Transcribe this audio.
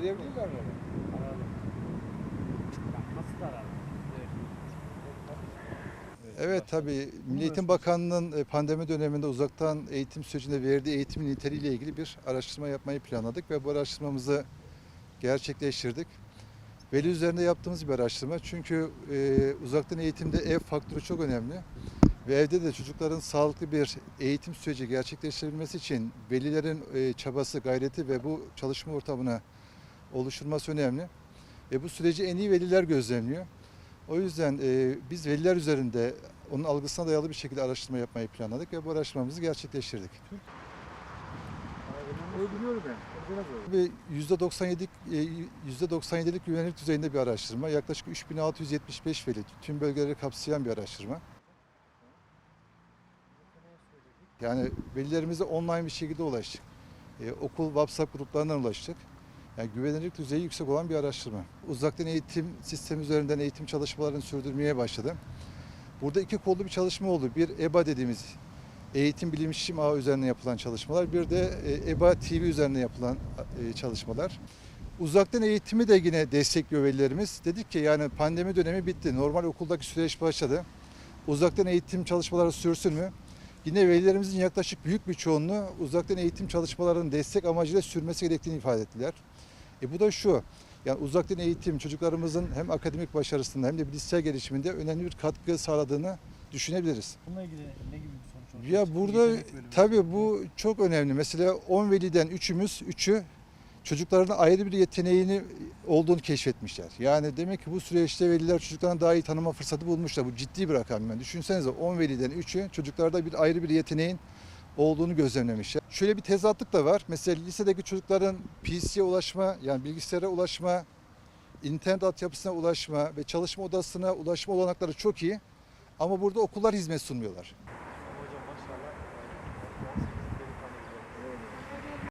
Arayabilirler mi? Evet. Tabii. Milli Eğitim Bakanlığı'nın e, pandemi döneminde uzaktan eğitim sürecinde verdiği eğitimin niteliğiyle ilgili bir araştırma yapmayı planladık ve bu araştırmamızı gerçekleştirdik. Veli üzerinde yaptığımız bir araştırma. Çünkü e, uzaktan eğitimde ev faktörü çok önemli ve evde de çocukların sağlıklı bir eğitim süreci gerçekleştirebilmesi için velilerin e, çabası, gayreti ve bu çalışma ortamını oluşturması önemli. Ve bu süreci en iyi veliler gözlemliyor. O yüzden e, biz veliler üzerinde onun algısına dayalı bir şekilde araştırma yapmayı planladık ve bu araştırmamızı gerçekleştirdik. Ve %97 e, %97'lik güvenlik düzeyinde bir araştırma. Yaklaşık 3675 veli tüm bölgeleri kapsayan bir araştırma. Yani velilerimize online bir şekilde ulaştık. E, okul WhatsApp gruplarından ulaştık. Yani güvenilirlik düzeyi yüksek olan bir araştırma. Uzaktan eğitim sistemi üzerinden eğitim çalışmalarını sürdürmeye başladım. Burada iki kollu bir çalışma oldu. Bir EBA dediğimiz eğitim bilişim ağı üzerine yapılan çalışmalar. Bir de e, EBA TV üzerine yapılan e, çalışmalar. Uzaktan eğitimi de yine destekliyor velilerimiz. Dedik ki yani pandemi dönemi bitti. Normal okuldaki süreç başladı. Uzaktan eğitim çalışmaları sürsün mü? Yine velilerimizin yaklaşık büyük bir çoğunluğu uzaktan eğitim çalışmalarının destek amacıyla sürmesi gerektiğini ifade ettiler. E bu da şu, yani uzaktan eğitim çocuklarımızın hem akademik başarısında hem de bilişsel gelişiminde önemli bir katkı sağladığını düşünebiliriz. Bununla ilgili ne gibi bir sonuç ortaya Ya burada tabii bu çok önemli. Mesela 10 veliden 3'ümüz, 3'ü çocukların ayrı bir yeteneğini olduğunu keşfetmişler. Yani demek ki bu süreçte veliler çocuklarını daha iyi tanıma fırsatı bulmuşlar. Bu ciddi bir rakam. Yani düşünsenize 10 veliden 3'ü çocuklarda bir ayrı bir yeteneğin olduğunu gözlemlemişler. Şöyle bir tezatlık da var. Mesela lisedeki çocukların PC'ye ulaşma, yani bilgisayara ulaşma, internet altyapısına ulaşma ve çalışma odasına ulaşma olanakları çok iyi. Ama burada okullar hizmet sunmuyorlar.